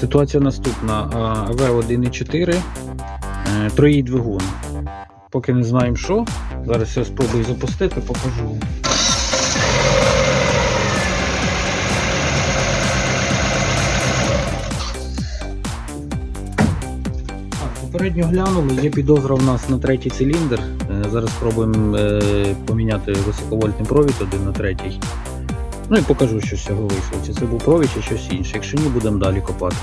ситуація наступна. АВ-1.4, е, троїй двигун. Поки не знаємо що. Зараз я спробую запустити, покажу. Попередньо глянули, є підозра в нас на третій циліндр. Е, Зараз спробуємо е, поміняти високовольтний провід один на третій. Ну і покажу, що з цього вийшло. Чи це був провід, чи щось інше. Якщо ні, будемо далі копати.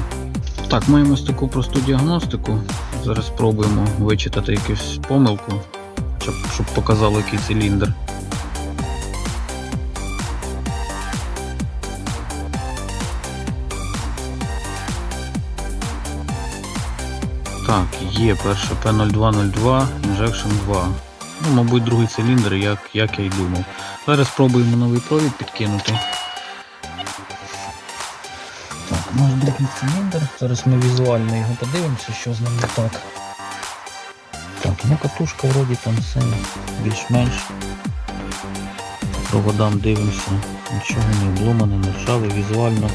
Так, маємо таку просту діагностику. Зараз спробуємо вичитати якусь помилку, щоб, показало, який циліндр. Так, є перше P0202 Injection 2. Ну, мабуть, другий циліндр, як, як я й думав. Зараз спробуємо новий провід підкинути. Так, наш другий циліндр. Зараз ми візуально його подивимося, що з ним не так. Так, ну катушка вроді там все більш-менш. Проводам дивимося. Нічого не обломане, не ржаве, візуально.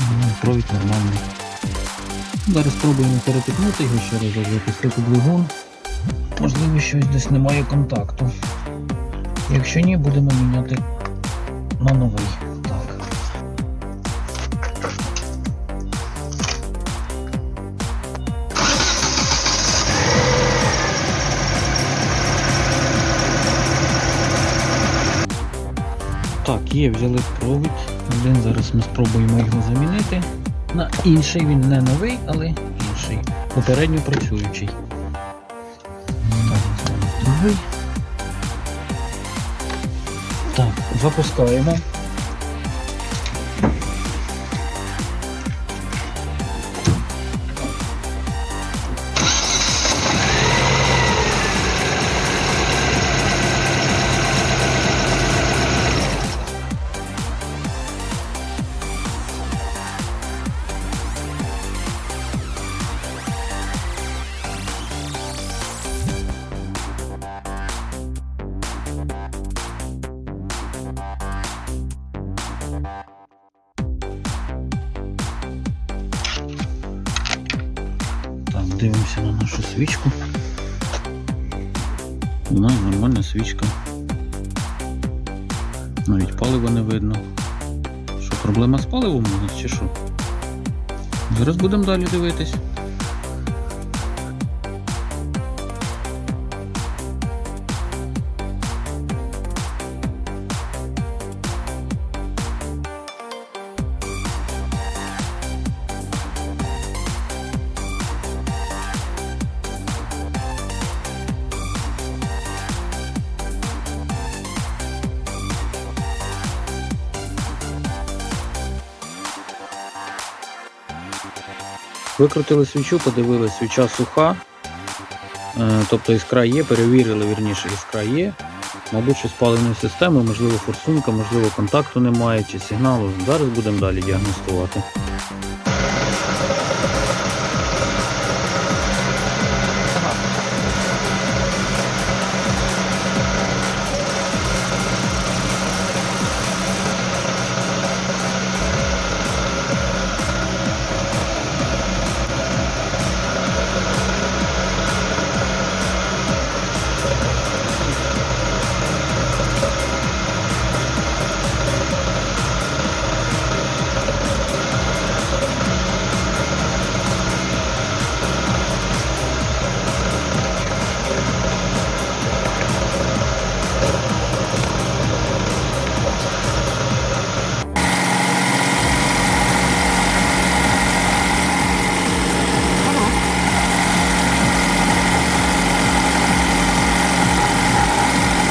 Ну, провід нормальний. Зараз спробуємо перепікнути його ще раз запустити двигун. Можливо, щось десь немає контакту. Якщо ні, будемо міняти на новий. Так. Так, є, взяли провід. Один зараз ми спробуємо його замінити. На інший він не новий, але інший. Попередньо працюючий. Так, запускаємо. Дивимося на нашу свічку. Ну, нормальна свічка. Навіть палива не видно. Що, проблема з паливом у нас чи що? Зараз будемо далі дивитись. Викрутили свічу, подивилися, свіча суха. Е, Тобто іскра є, перевірили, вірніше, іскра є. Мабуть, що спаленої системи, можливо, форсунка, можливо, контакту немає чи сигналу. Зараз будемо далі діагностувати.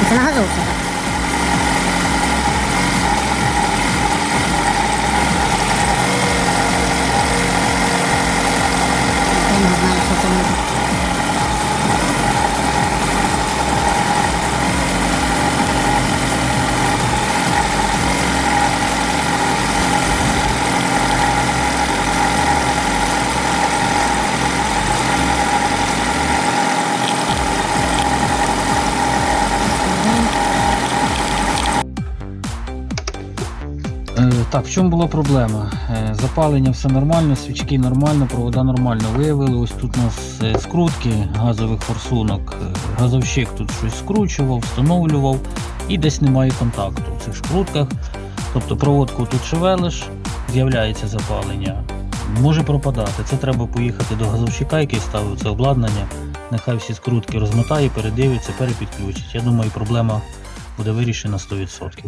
Це на газу все. Я не знаю, що це буде. Один. Так, в чому була проблема? Е, запалення все нормально, свічки нормально, провода нормально. Виявили, ось тут у нас е, скрутки газових форсунок. Е, Газовщик тут щось скручував, встановлював і десь немає контакту в цих скрутках. Тобто проводку тут шевелиш, з'являється запалення, може пропадати. Це треба поїхати до газовщика, який ставив це обладнання. Нехай всі скрутки розмотає, передивиться, перепідключить. Я думаю, проблема буде вирішена 100%.